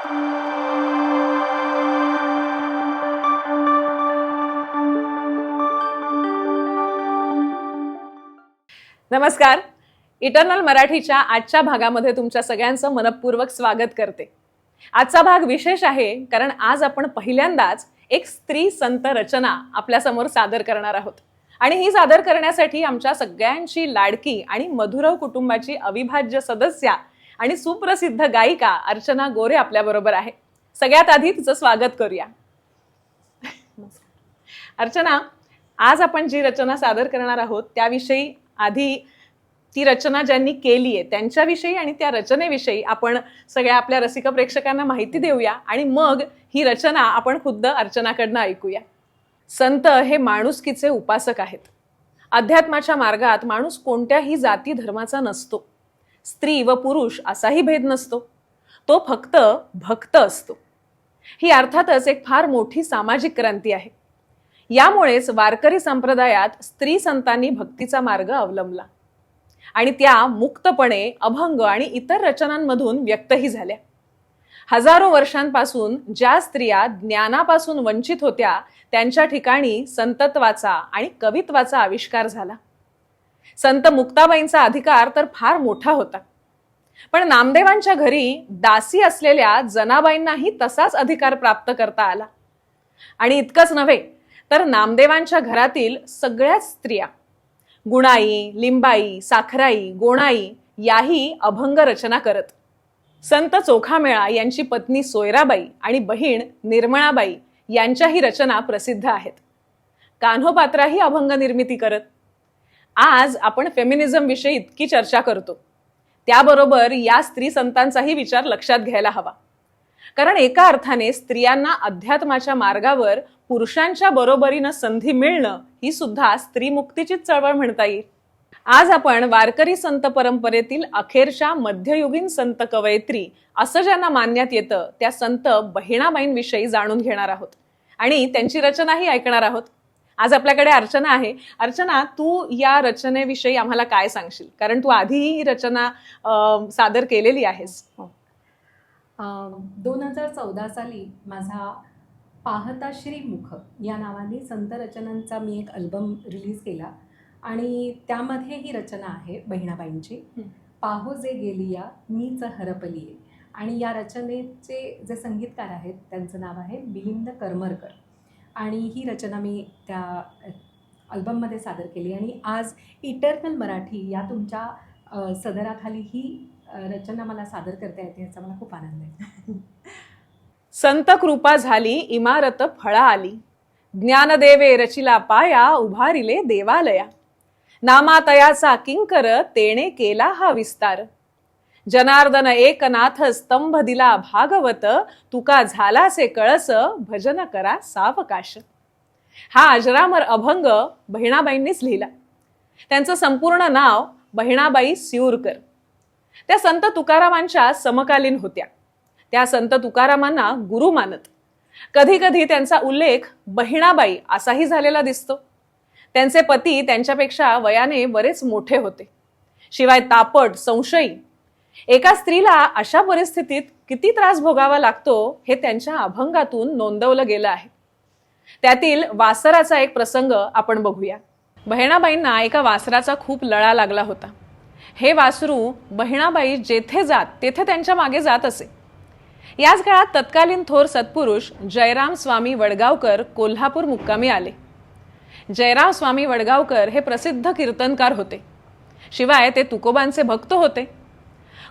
नमस्कार. इटर्नल मराठीच्या आजच्या भागामध्ये तुमच्या सगळ्यांचं मनपूर्वक स्वागत करते. आजचा भाग विशेष आहे कारण आज आपण पहिल्यांदाच एक स्त्री संत रचना आपल्यासमोर सादर करणार आहोत. आणि ही सादर करण्यासाठी आमच्या सगळ्यांची लाडकी आणि मधुरव कुटुंबाची अविभाज्य सदस्या आणि सुप्रसिद्ध गायिका अर्चना गोरे आपल्याबरोबर आहे. सगळ्यात आधी तिचं स्वागत करूया. अर्चना आज आपण जी रचना सादर करणार आहोत त्याविषयी आधी ती रचना ज्यांनी केली आहे त्यांच्याविषयी आणि त्या रचनेविषयी आपण सगळ्या आपल्या रसिक प्रेक्षकांना माहिती देऊया आणि मग ही रचना आपण खुद्द अर्चनाकडनं ऐकूया. संत हे माणुसकीचे उपासक आहेत. अध्यात्माच्या मार्गात माणूस कोणत्याही जाती धर्माचा नसतो. स्त्री व पुरुष असाही भेद नसतो. तो फक्त भक्त असतो. ही अर्थातच एक फार मोठी सामाजिक क्रांती आहे. यामुळेच वारकरी संप्रदायात स्त्री संतांनी भक्तीचा मार्ग अवलंबला. आणि त्या मुक्तपणे अभंग आणि इतर रचनांमधून व्यक्तही झाल्या. हजारो वर्षांपासून ज्या स्त्रिया ज्ञानापासून वंचित होत्या त्यांच्या ठिकाणी संतत्वाचा आणि कवित्वाचा आविष्कार झाला. संत मुक्ताबाईंचा अधिकार तर फार मोठा होता. पण नामदेवांच्या घरी दासी असलेल्या जनाबाईंनाही तसाच अधिकार प्राप्त करता आला. आणि इतकंच नव्हे तर नामदेवांच्या घरातील सगळ्याच स्त्रिया गुणाई लिंबाई साखराई गोणाई याही अभंग रचना करत. संत चोखामेळा यांची पत्नी सोयराबाई आणि बहीण निर्मळाबाई यांच्याही रचना प्रसिद्ध आहेत. कान्होपात्राही अभंग निर्मिती करत. आज आपण फेमिनिझम विषयी इतकी चर्चा करतो. त्याबरोबर या स्त्री संतांचाही विचार लक्षात घ्यायला हवा. कारण एका अर्थाने स्त्रियांना अध्यात्माच्या मार्गावर पुरुषांच्या बरोबरीनं संधी मिळणं ही सुद्धा स्त्रीमुक्तीचीच चळवळ म्हणता येईल. आज आपण वारकरी संत परंपरेतील अखेरच्या मध्ययुगीन संत कवयित्री असं ज्यांना मानण्यात येतं त्या संत बहिणाबाईंविषयी जाणून घेणार आहोत. आणि त्यांची रचनाही ऐकणार आहोत. आज आपल्याकडे अर्चना आहे. अर्चना तू या रचनेविषयी आम्हाला काय सांगशील? कारण तू आधीही ही रचना सादर केलेली आहेस. दोन हजार चौदा साली माझा पाहता श्रीमुख या नावाने संत रचनांचा मी एक अल्बम रिलीज केला. आणि त्यामध्ये ही रचना आहे बहिणाबाईंची. हं. पाहो जे गेलिया मीच हरपलीये. आणि या रचनेचे जे संगीतकार आहेत त्यांचं नाव आहे मिलिंद करमरकर. आणि ही रचना मी त्या अल्बममध्ये सादर केली. आणि आज इटर्नल मराठी या तुमच्या सदराखाली ही रचना मला सादर करता येते याचा मला खूप आनंद आहे. संत कृपा झाली इमारत फळा आली. ज्ञानदेवे रचिला पाया उभारिले देवालया. नामातयाचा किंकर तेणे केला हा विस्तार. जनार्दन एकनाथ स्तंभ दिला भागवत तुका झालासे कळस भजन करा सावकाश. हा अजरामर अभंग बहिणाबाईंनीच लिहिला. त्यांचं संपूर्ण नाव बहिणाबाई सिऊरकर. त्या संत तुकारामांच्या समकालीन होत्या. त्या संत तुकारामांना गुरु मानत. कधी कधी त्यांचा उल्लेख बहिणाबाई असाही झालेला दिसतो. त्यांचे पती त्यांच्यापेक्षा वयाने बरेच मोठे होते. शिवाय तापट संशयी एका स्त्रीला अशा परिस्थितीत किती त्रास भोगावा लागतो हे त्यांच्या अभंगातून नोंदवलं गेलं आहे. त्यातील वासराचा एक प्रसंग आपण बघूया. बहिणाबाईंना एका वासराचा खूप लळा लागला होता. हे वासरू बहिणाबाई जेथे जात तेथे त्यांच्या मागे जात असे. याच काळात तत्कालीन थोर सत्पुरुष जयराम स्वामी वडगावकर कोल्हापूर मुक्कामी आले. जयराम स्वामी वडगावकर हे प्रसिद्ध कीर्तनकार होते. शिवाय ते तुकोबांचे भक्त होते.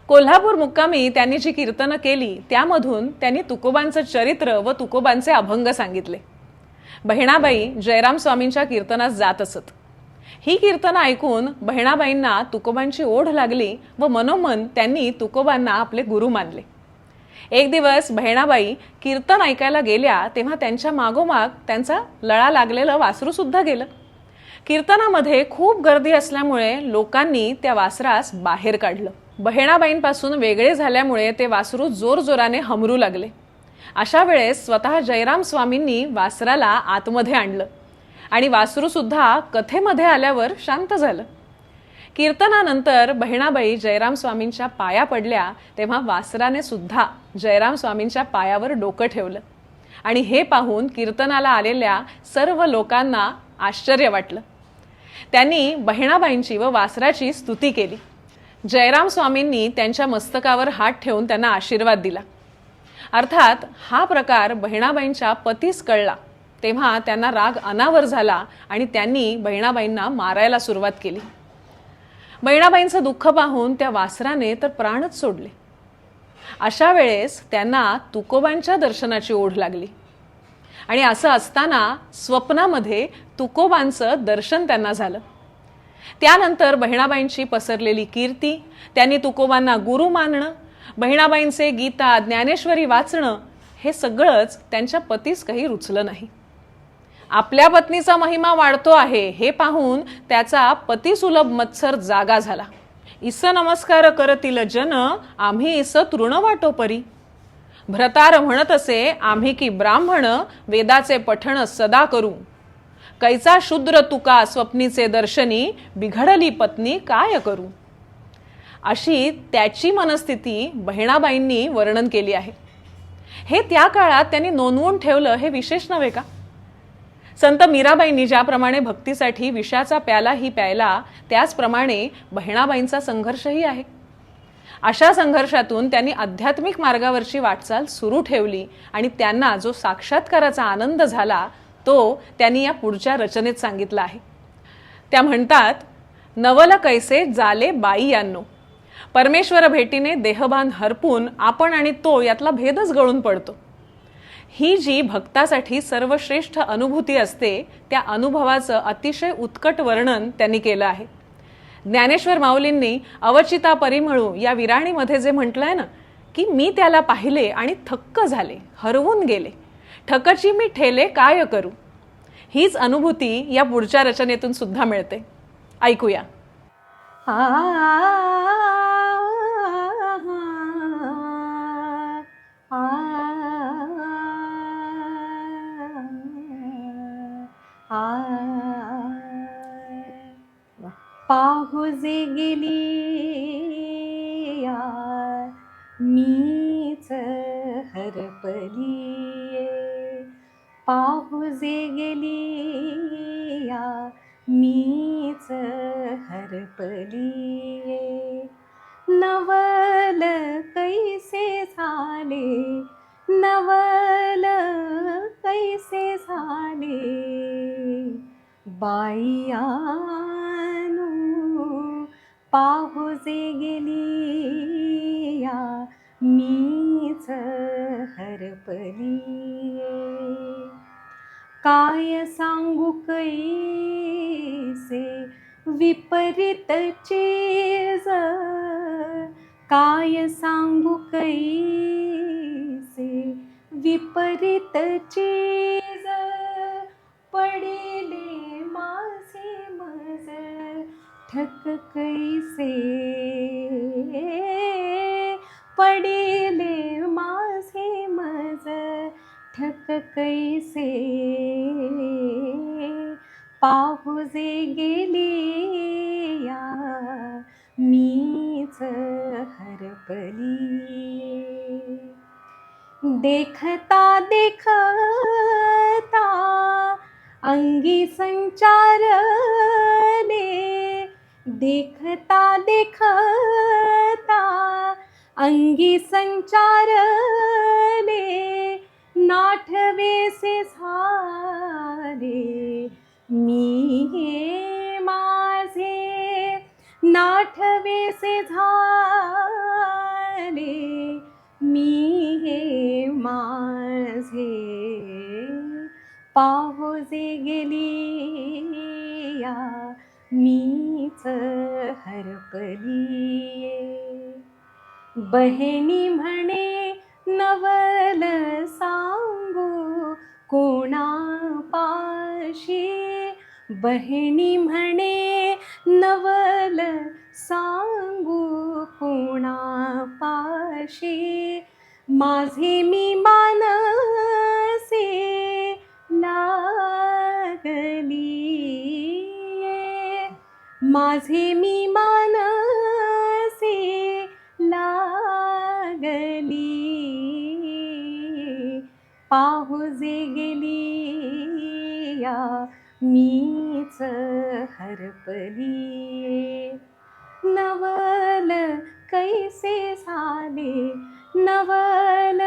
कोल्हापूर मुक्कामी त्यांनी जी कीर्तनं केली त्यामधून त्यांनी तुकोबांचं चरित्र व तुकोबांचे अभंग सांगितले. बहिणाबाई जयराम स्वामींच्या कीर्तनास जात असत. ही कीर्तनं ऐकून बहिणाबाईंना तुकोबांची ओढ लागली व मनोमन त्यांनी तुकोबांना आपले गुरु मानले. एक दिवस बहिणाबाई कीर्तन ऐकायला गेल्या तेव्हा त्यांच्या मागोमाग त्यांचा लळा लागलेलं वासरू सुद्धा गेलं. कीर्तनामध्ये खूप गर्दी असल्यामुळे लोकांनी त्या वासरास बाहेर काढलं. बहिणाबाईंपासून वेगळे झाल्यामुळे ते वासरू जोरजोराने हमरू लागले. अशा वेळेस स्वतः जयराम स्वामींनी वासराला आतमध्ये आणलं आणि वासरू सुद्धा कथेमध्ये आल्यावर शांत झालं. कीर्तनानंतर बहिणाबाई जयराम स्वामींच्या पाया पडल्या तेव्हा वासराने सुद्धा जयराम स्वामींच्या पायावर डोकं ठेवलं आणि हे पाहून कीर्तनाला आलेल्या सर्व लोकांना आश्चर्य वाटलं. त्यांनी बहिणाबाईंची व वासराची स्तुती केली. जयराम स्वामींनी त्यांच्या मस्तकावर हात ठेवून त्यांना आशीर्वाद दिला. अर्थात हा प्रकार बहिणाबाईंच्या पतीस कळला. तेव्हा त्यांना राग अनावर झाला आणि त्यांनी बहिणाबाईंना मारायला सुरुवात केली. बहिणाबाईंचं दुःख पाहून त्या वासराने तर प्राणच सोडले. अशा वेळेस त्यांना तुकोबांच्या दर्शनाची ओढ लागली. आणि असं असताना स्वप्नामध्ये तुकोबांचं दर्शन त्यांना झालं. त्यानंतर बहिणाबाईंची पसरलेली कीर्ती त्यांनी तुकोबांना गुरु मानणं बहिणाबाईंचे गीता ज्ञानेश्वरी वाचणं हे सगळंच त्यांच्या पतीस काही रुचलं नाही. आपल्या पत्नीचा महिमा वाढतो आहे हे पाहून त्याचा पतिसुलभ मत्सर जागा झाला. इस नमस्कार करतील जन आम्ही इस तृण वाटो परी भ्रतार म्हणत असे आम्ही की ब्राह्मण वेदाचे पठण सदा करू. कैचा शूद्र तुका स्वप्नीचे दर्शनी बिघडली पत्नी काय करू? अशी त्याची मनस्थिती बहिणाबाईंनी वर्णन केली आहे. हे त्या काळात त्यांनी नोंदवून ठेवलं हे विशेष नव्हे का? संत मीराबाईंनी ज्याप्रमाणे भक्तीसाठी विषाचा प्यालाही प्यायला त्याचप्रमाणे बहिणाबाईंचा संघर्षही आहे. अशा संघर्षातून त्यांनी आध्यात्मिक मार्गावरची वाटचाल सुरू ठेवली आणि त्यांना जो साक्षात्काराचा आनंद झाला तो त्यांनी या पुढच्या रचनेत सांगितला आहे. त्या म्हणतात नवल कैसे जाले बाई यांनो? परमेश्वर भेटीने देहभान हरपून आपण आणि तो यातला भेदच गळून पडतो. ही जी भक्तासाठी सर्वश्रेष्ठ अनुभूती असते त्या अनुभवाचं अतिशय उत्कट वर्णन त्यांनी केलं आहे. ज्ञानेश्वर माऊलींनी अवचिता परिमळू या विराणीमध्ये जे म्हटलंय ना की मी त्याला पाहिले आणि थक्क झाले हरवून गेले. ठकची मी ठेले काय करू हीच अनुभूती या पुढच्या रचनेतून सुद्धा मिळते ऐकूया पाहुजे गेली या मीच हरपली तुझे गेली या मीच हरपली नवल कैसे झाले नवल कैसे झाले बाईयानू पाहुजे गेली या मीच हरपली काय सांगू कैसे? विपरीत चीज. काय सांगू कैसे? विपरीत चीज. पडिले माझे मज ठक कैसे? पडिले मा कैसे पाहुजे गेली या मीच हरपली देखता देखता अंगी संचारले देखता देखता अंगी संचारले नाठवेसे झाले मी हे माझे नाठवेसे झाले मी हे माझे पाहुजे गेली या मीच हरपली बहिणी म्हणे नवल सांगू कोणापाशी? बहिणी म्हणे नवल सांगू कोणापाशी? माझे मी मानसे लागली माझे मी मान गेली या मीच हरपली. नवल कैसे झाले नवल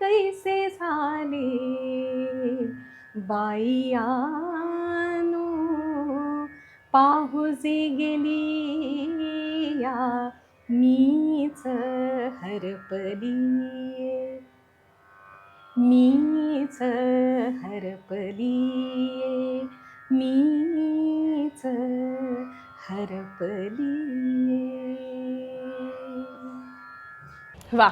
कैसे झाले बाईयानो पाहुजे गेली या मीच हरपली. मीच हरपली मीच हरपली वा.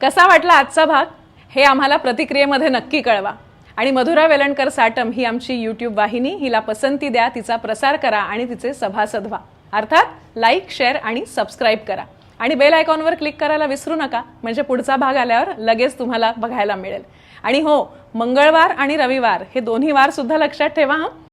कसा वाटला आजचा भाग? हे आम्हाला प्रतिक्रियेमध्ये नक्की कळवा. आणि मधुरा वेलणकर साटम ही आमची यूट्यूब वाहिनी. हिला पसंती द्या तिचा प्रसार करा आणि तिचे सभासद व्हा. अर्थात लाईक शेअर आणि सबस्क्राईब करा. आणि बेल आयकॉनवर क्लिक करायला विसरू नका. म्हणजे पुढचा भाग आल्यावर लगेच तुम्हाला बघायला मिळेल. आणि हो मंगळवार आणि रविवार हे दोन्ही वार सुद्धा लक्षात ठेवा हां.